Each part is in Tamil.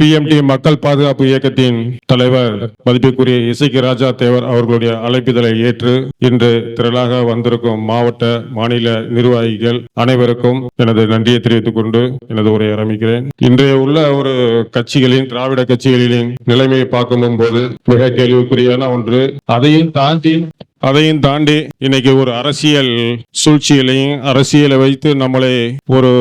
பிஎம்டி மக்கள் பாதுகாப்பு இயக்கத்தின் தலைவர் மதிப்புக்குரிய இசைக்கு ராஜா தேவர் அவர்களுடைய அழைப்பிதழை ஏற்று இன்று திரளாக வந்திருக்கும் மாவட்ட மாநில நிர்வாகிகள் அனைவருக்கும் எனது நன்றியை தெரிவித்துக் கொண்டு எனது உரையை ஆரம்பிக்கிறேன். இன்றைய உள்ள ஒரு கட்சிகளின் திராவிட கட்சிகளின் நிலைமையை பார்க்கும் போது மிக கேள்விக்குரியான ஒன்று அதையும் தாண்டி அதையும் தாண்டி இன்னைக்கு ஒரு அரசியல் சூழ்ச்சியிலையும் அரசியலை வைத்து நம்மளை ஒரு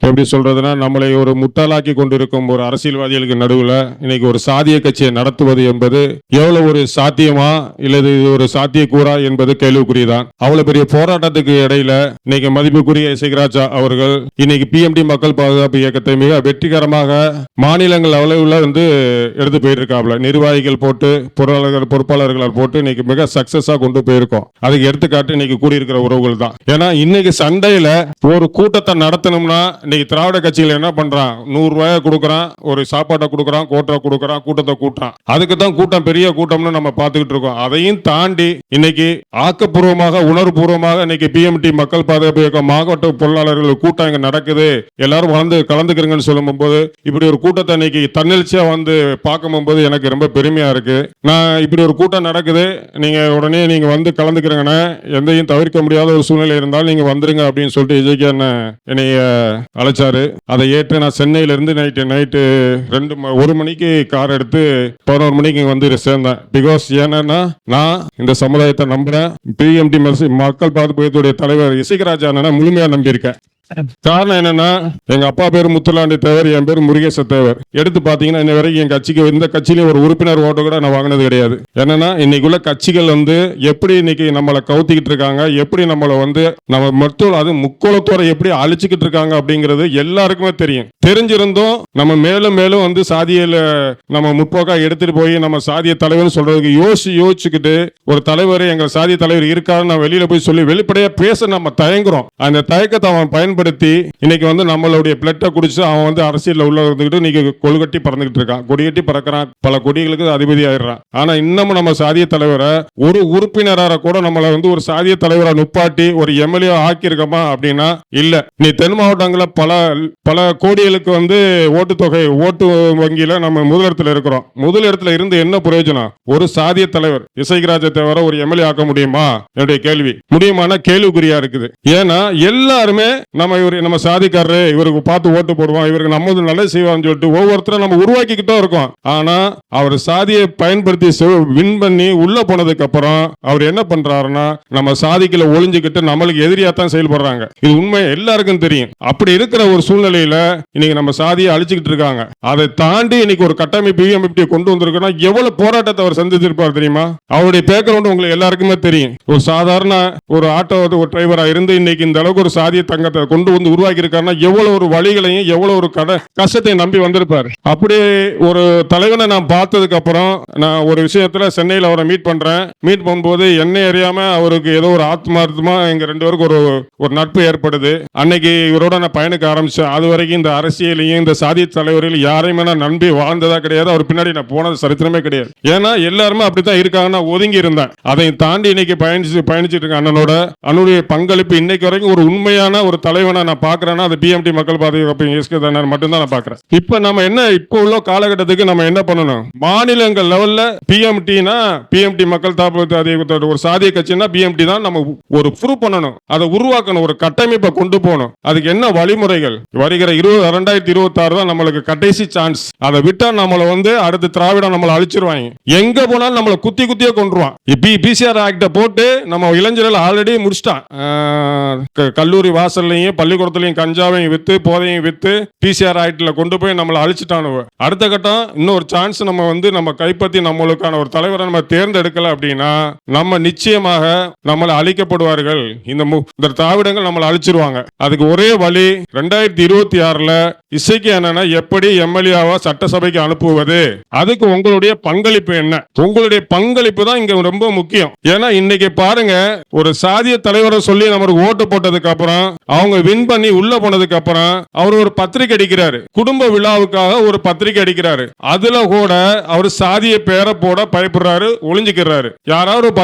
எப்படி சொல்றதுன்னா நம்மளை ஒரு முட்டாளாக்கி கொண்டிருக்கும் ஒரு அரசியல்வாதிகளுக்கு நடுவில் இன்னைக்கு ஒரு சாதிய கட்சியை நடத்துவது என்பது எவ்வளவு ஒரு சாத்தியமா இல்லது இது ஒரு சாத்தியக்கூறா என்பது கேள்விக்குரியதான் அவ்வளவு பெரிய போராட்டத்துக்கு இடையில இன்னைக்கு மதிப்புக்குரிய சிகராஜா அவர்கள் இன்னைக்கு பிஎம்டி மக்கள் பாதுகாப்பு இயக்கத்தை மிக வெற்றிகரமாக மாநிலங்கள் அளவில் வந்து எடுத்து போயிருக்காப்ல நிர்வாகிகள் போட்டு பொருளாளர்கள் பொறுப்பாளர்கள் போட்டு இன்னைக்கு மிக சக்சஸாக கொண்டு போயிருக்கோம். அதுக்கு எடுத்துக்காட்டு இன்னைக்கு கூடியிருக்கிற உறவுகள் தான். ஏன்னா இன்னைக்கு சண்டையில ஒரு கூட்டத்தை நடத்தணும்னா இன்னைக்கு திராவிட கட்சிகள் என்ன பண்றான்? நூறு ரூபாய் கொடுக்குறான் ஒரு சாப்பாட்டை கொடுக்குறான் கோட்டை கொடுக்குறான் கூட்டத்தை கூட்டுறான். அதுக்கு தான் கூட்டம் பெரிய கூட்டம்னு நம்ம பார்த்துக்கிட்டு இருக்கோம். அதையும் தாண்டி இன்னைக்கு ஆக்கப்பூர்வமாக உணர்வுபூர்வமாக இன்னைக்கு பிஎம்டி மக்கள் பாதுகாப்பு இயக்கம் மாவட்ட பொருளாளர்கள் கூட்டம் இங்க நடக்குது. எல்லாரும் வளர்ந்து கலந்துக்கிறீங்கன்னு சொல்லும் போது இப்படி ஒரு கூட்டத்தை இன்னைக்கு தன்னெழுச்சியா வந்து பார்க்கும் போது எனக்கு ரொம்ப பெருமையா இருக்கு. நான் இப்படி ஒரு கூட்டம் நடக்குது. நீங்க உடனே நீங்க நீங்கள் வந்து கலந்துக்கிறீங்கண்ணே எந்தையும் தவிர்க்க முடியாத ஒரு சூழ்நிலை இருந்தாலும் நீங்கள் வந்துருங்க அப்படின்னு சொல்லிட்டு விஜய்க்கு அண்ணன் என்னைய அழைச்சாரு. அதை ஏற்று நான் சென்னையிலேருந்து நைட்டு நைட்டு ரெண்டு ஒரு மணிக்கு கார் எடுத்து பதினோரு மணிக்கு இங்கே வந்து சேர்ந்தேன். பிகாஸ் ஏன்னா நான் இந்த சமுதாயத்தை நம்புறேன். பிஎம்டி மக்கள் பாதுகாப்பு தலைவர் இசைகராஜா அண்ணனை முழுமையாக நம்பியிருக்கேன். காரணம் என்னன்னா எங்க அப்பா பேர் முத்துலாண்டி தேவர் என் பேர் முருகேச தேவர். எடுத்து பாத்தீங்கன்னா இன்ன வரைக்கும் என் கட்சிக்கு இந்த கட்சியிலையும் ஒரு உறுப்பினர் ஓட்டு கூட நான் வாங்கினது கிடையாது. என்னன்னா இன்னைக்குள்ள கட்சிகள் வந்து எப்படி இன்னைக்கு நம்மளை கவுத்திக்கிட்டு இருக்காங்க எப்படி நம்மளை வந்து நம்ம மருத்துவ அது முக்கோளத்தோரை எப்படி அழிச்சுக்கிட்டு இருக்காங்க அப்படிங்கிறது எல்லாருக்குமே தெரியும். தெரிஞ்சிருந்தும் நம்ம மேலும் மேலும் வந்து சாதியில நம்ம முற்போக்கா எடுத்துட்டு போய் நம்ம சாதிய தலைவர் சொல்றதுக்கு யோசிச்சு யோசிச்சுக்கிட்டு ஒரு தலைவர் எங்க சாதிய தலைவர் இருக்காருன்னு நான் வெளியில போய் சொல்லி வெளிப்படையா பேச நம்ம தயங்குறோம். அந்த தயக்கத்தை அவன் பயன்படுத்தி இன்னைக்கு வந்து நம்மளுடைய பிளட்டை குடிச்சு அவன் வந்து அரசியல் உள்ள இருந்துக்கிட்டு இன்னைக்கு கொழுகட்டி பறந்துகிட்டு இருக்கான். கொடிகட்டி பறக்கிறான். பல கொடிகளுக்கு அதிபதி ஆயிடுறான். ஆனா இன்னமும் நம்ம சாதிய தலைவரை ஒரு உறுப்பினராக கூட நம்மளை வந்து ஒரு சாதிய தலைவரை நுப்பாட்டி ஒரு எம்எல்ஏ ஆக்கியிருக்கோமா அப்படின்னா இல்ல. நீ தென் மாவட்டங்களில் பல பல கோடிகளுக்கு வந்து ஓட்டு தொகை ஓட்டு வங்கியில நம்ம முதலிடத்துல இருக்கிறோம். முதலிடத்துல இருந்து என்ன பிரயோஜனம்? ஒரு சாதிய தலைவர் இசைகிராஜ தவிர ஒரு எம்எல்ஏ ஆக்க முடியுமா? என்னுடைய கேள்வி. முடியுமான கேள்விக்குறியா இருக்குது. ஏன்னா எல்லாருமே நம்ம இவர் நம்ம சாதிக்காரரு இவருக்கு பார்த்து ஓட்டு போடுவோம் இவருக்கு நம்ம நல்லது செய்வான்னு சொல்லிட்டு ஒவ்வொருத்தரும் நம்ம உருவாக்கிக்கிட்டோம் இருக்கோம். ஆனா அவர் சாதியை பயன்படுத்தி வின் பண்ணி உள்ள போனதுக்கு அப்புறம் அவர் என்ன பண்றாருன்னா நம்ம சாதிக்கல ஒளிஞ்சுக்கிட்டு நம்மளுக்கு எதிரியா தான் செயல்படுறாங்க. இது உண்மை எல்லாருக்கும் தெரியும். அப்படி இருக்கிற ஒரு சூழ்நிலையில இன்னைக்கு நம்ம சாதியை அழிச்சுக்கிட்டு இருக்காங்க. அதை தாண்டி இன்னைக்கு ஒரு கட்டமைப்பு பிஎம்எஃப்டி கொண்டு வந்திருக்கோம்னா எவ்வளவு போராட்டத்தை அவர் சந்திச்சிருப்பார் தெரியுமா? அவருடைய பேக்ரவுண்ட் உங்களுக்கு எல்லாருக்குமே தெரியும். ஒரு சாதாரண ஒரு ஆட்டோ ஒரு டிரைவரா இருந்து இன்னைக்கு இந்த அளவுக்கு ஒரு சாதிய தங்கத்தை கொண்டு வந்து உருவாக்கி இருக்காருன்னா எவ்வளவு ஒரு வழிகளையும் எவ்வளவு ஒரு கட கஷ்டத்தையும் நம்பி வந்திருப்பாரு. அப்படி ஒரு தலைவனை நான் பார்த்ததுக்கு அப்புறம் நான் ஒரு விஷயத்துல சென்னையில் அவரை மீட் பண்றேன். மீட் பண்ணும்போது என்னை அறியாம அவருக்கு ஏதோ ஒரு ஆத்மார்த்தமா எங்க ரெண்டு பேருக்கு ஒரு ஒரு நட்பு ஏற்படுது. அன்னைக்கு இவரோட நான் பயணிக்க ஆரம்பிச்சேன். அது வரைக்கும் இந்த அரசியலையும் இந்த சாதி தலைவர்கள் யாரையுமே நான் நம்பி வாழ்ந்ததா கிடையாது. அவர் பின்னாடி நான் போனது சரித்திரமே கிடையாது. ஏன்னா எல்லாருமே அப்படித்தான் இருக்காங்க. நான் ஒதுங்கி இருந்தேன். அதை தாண்டி இன்னைக்கு பயணிச்சு பயணிச்சுட்டு இருக்க அண்ணனோட அண்ணனுடைய பங்களிப்பு இன்னைக்கு வரைக்கும் ஒரு உண்மையான ஒரு தலைவர் தலைவனை நான் பாக்குறேன்னா அது பிஎம்டி மக்கள் பாதுகாப்பு எஸ்கே தானே. மட்டும்தான் நான் பாக்குறேன் இப்போ நம்ம என்ன இப்போ உள்ள காலகட்டத்துக்கு நம்ம என்ன பண்ணணும்? மாநிலங்கள் லெவல்ல பிஎம்டினா பிஎம்டி மக்கள் தாப்பு அதிகாரத்தோட ஒரு சாதிய கட்சினா பிஎம்டி தான் நம்ம ஒரு ப்ரூவ் பண்ணணும். அதை உருவாக்கணும் ஒரு கட்டமைப்பை கொண்டு போகணும். அதுக்கு என்ன வழிமுறைகள்? வருகிற இருபது ரெண்டாயிரத்தி இருபத்தி ஆறு தான் நம்மளுக்கு கடைசி சான்ஸ் அதை விட்டா நம்மளை வந்து அடுத்து திராவிடம் நம்மளை அழிச்சிருவாங்க. எங்க போனாலும் நம்மளை குத்தி குத்தியே கொண்டுருவான் இப்ப பிசிஆர் ஆக்ட போட்டு நம்ம இளைஞர்கள் ஆல்ரெடி முடிச்சிட்டான். க- கல்லூரி வாசல்லையும் பள்ளிக்கூடத்துலையும் கஞ்சாவையும் வித்து போதையும் வித்து பிசிஆர் ஆயிட்டில் கொண்டு போய் நம்மளை அழிச்சிட்டானுவ. அடுத்த கட்டம் இன்னொரு சான்ஸ் நம்ம வந்து நம்ம கைப்பற்றி நம்மளுக்கான ஒரு தலைவரை நம்ம தேர்ந்தெடுக்கல அப்படின்னா நம்ம நிச்சயமாக நம்மளை அழிக்கப்படுவார்கள். இந்த மு- இந்த திராவிடங்கள் நம்மளை அழிச்சிருவாங்க. அதுக்கு ஒரே வழி ரெண்டாயிரத்தி இருபத்தி ஆறுல இசைக்கு என்னன்னா எப்படி எம்எல்ஏவா சட்டசபைக்கு அனுப்புவது? அதுக்கு உங்களுடைய பங்களிப்பு என்ன? உங்களுடைய பங்களிப்பு தான் இங்க ரொம்ப முக்கியம். ஏன்னா இன்னைக்கு பாருங்க ஒரு சாதிய தலைவரை சொல்லி நமக்கு ஓட்டு போட்டதுக்கு அப்புறம் அவங்க வின் பண்ணி உள்ள போனதுக்கு அப்புறம் அவர் ஒரு பத்திரிக்கை அடிக்கிறாரு. குடும்ப விழாவுக்காக ஒரு பத்திரிக்கை அடிக்கிறாரு. அதுல கூட அவர் சாதிய பேரை போட பயப்படுறாரு ஒளிஞ்சுக்கிறாரு. யாராவது ஒரு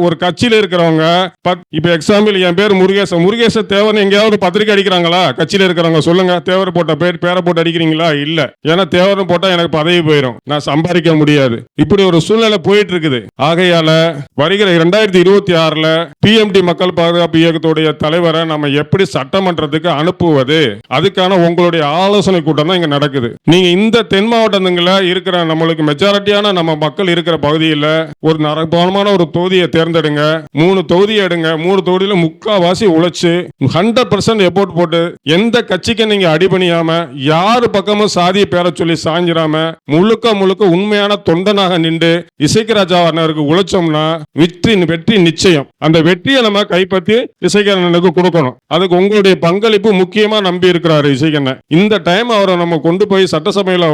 ஒரு கட்சியில இருக்கிறவங்க பத்- இப்ப எக்ஸாம்பிள் என் பேர் முருகேசன். முருகேச தேவன் எங்கேயாவது ஒரு பத்திரிக்கை அடிக்கிறாங்களா? கட்சியில இருக்கிறவங்க சொல்லுங்க. தேவர் போட்டு போட்ட பேர் பேரை போட்டு அடிக்கிறீங்களா? இல்ல. ஏன்னா தேவர்னு போட்டா எனக்கு பதவி போயிடும் நான் சம்பாதிக்க முடியாது. இப்படி ஒரு சூழ்நிலை போயிட்டு இருக்குது ஆகையால வருகிற இரண்டாயிரத்தி இருபத்தி ஆறுல பிஎம்டி மக்கள் பாதுகாப்பு இயக்கத்துடைய தலைவரை நம்ம எப்படி சட்டமன்றத்துக்கு அனுப்புவது? அதுக்கான உங்களுடைய ஆலோசனை கூட்டம் தான் இங்க நடக்குது. நீங்க இந்த தென் மாவட்டங்கள இருக்கிற நம்மளுக்கு மெஜாரிட்டியான நம்ம மக்கள் இருக்கிற பகுதியில் ஒரு நரபானமான ஒரு தொகுதியை தேர்ந்தெடுங்க. மூணு தொகுதி எடுங்க. மூணு தொகுதியில முக்காவாசி உழைச்சு ஹண்ட்ரட் பர்சன்ட் எஃபோர்ட் போட்டு எந்த கட்சிக்கு நீங்க அடிபணியாம யாரு பக்கமும் சாதியை பேர சொல்லி சாஞ்சிராம முழுக்க முழுக்க உண்மையான தொண்டனாக நின்று இசைக்கராஜா அண்ணருக்கு உழைச்சோம்னா வெற்றி வெற்றி நிச்சயம். அந்த வெற்றியை நம்ம கைப்பற்றி இசைக்கண்ணனுக்கு கொடுக்கணும். அதுக்கு உங்களுடைய பங்களிப்பு முக்கியமா நம்பி இருக்கிறாரு இசைக்கண்ணன். இந்த டைம் அவரை நம்ம கொண்டு போய் சட்டசபையில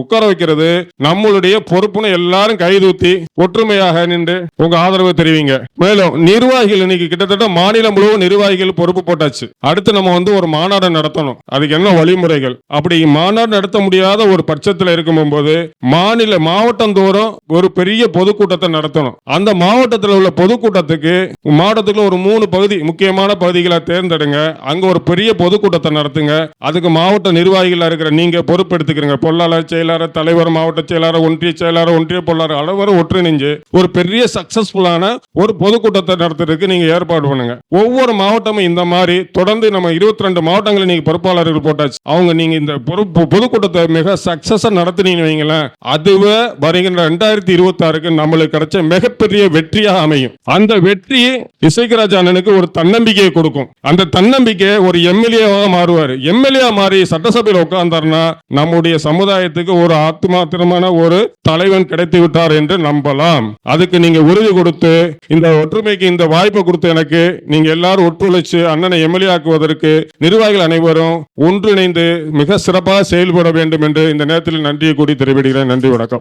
உட்கார வைக்கிறது நம்மளுடைய பொறுப்புன்னு எல்லாரும் கைதூத்தி ஒற்றுமையாக நின்று உங்க ஆதரவு தெரிவிங்க. மேலும் நிர்வாகிகள் இன்னைக்கு கிட்டத்தட்ட மாநிலம் முழுவதும் நிர்வாகிகள் பொறுப்பு போட்டாச்சு. அடுத்து நம்ம வந்து ஒரு மாநாடு நடத்தணும். அதுக்கு என்ன வழிமுறைகள். அப்படி மாநாடு நடத்த முடியாத ஒரு பட்சத்தில் இருக்கும்போது மாநில மாவட்டம் தோறும் ஒரு பெரிய பொதுக்கூட்டத்தை நடத்தணும். அந்த மாவட்டத்தில் உள்ள பொதுக்கூட்டத்துக்கு மாவட்டத்துக்கு ஒரு மூணு பகுதி முக்கியமான பகுதிகளை தேர்ந்தெடுங்க. அங்க ஒரு பெரிய பொதுக்கூட்டத்தை நடத்துங்க. அதுக்கு மாவட்ட நிர்வாகிகளா இருக்கிற நீங்க பொறுப்பெடுத்துக்கிறீங்க. பொருளாளர் செயலாளர் தலைவர் மாவட்ட செயலாளர் ஒன்றிய செயலாளர் ஒன்றிய பொருளாளர் அளவரும் ஒன்றிணைஞ்சு ஒரு பெரிய சக்சஸ்ஃபுல்லான ஒரு பொதுக்கூட்டத்தை நடத்துறதுக்கு நீங்க ஏற்பாடு பண்ணுங்க. ஒவ்வொரு மாவட்டமும் இந்த மாதிரி தொடர்ந்து நம்ம இருபத்தி ரெண்டு மாவட்டங்களில் நீங்க பொறுப்பாளர்கள் போட்டாச்சு அவங்க நீங்க இந்த பொறுப்பு பொதுக்கூட்டத்தை மிக சக்சஸா நடத்துனீங்கன்னு வைங்களேன் அதுவே வருகின்ற ரெண்டாயிரத்தி இருபத்தி ஆறுக்கு நம்மளுக்கு கிடைச்ச மிகப்பெரிய வெற்றியா அமையும். அந்த வெற்றி இசைக்கராஜ் அண்ணனுக்கு ஒரு தன்னம்பிக்கையை கொடுக்கும். அந்த தன்னம்பிக்கை ஒரு எம்எல்ஏவாக மாறுவார். எம்எல்ஏ மாறி சட்டசபையில் உட்கார்ந்தார்னா நம்முடைய சமுதாயத்துக்கு ஒரு ஆத்மாத்திரமான ஒரு தலைவன் கிடைத்து விட்டார் என்று நம்பலாம். அதுக்கு நீங்க உறுதி கொடுத்து இந்த ஒற்றுமைக்கு இந்த வாய்ப்பை கொடுத்து எனக்கு நீங்க எல்லாரும் ஒத்துழைச்சு அண்ணனை எம்எல்ஏ ஆக்குவதற்கு நிர்வாகிகள் அனைவரும் ஒன்று ஒருங்கிணைந்து மிக சிறப்பாக செயல்பட வேண்டும் என்று இந்த நேரத்தில் நன்றியை கூடி தெரிவிக்கிறேன் நன்றி வணக்கம்.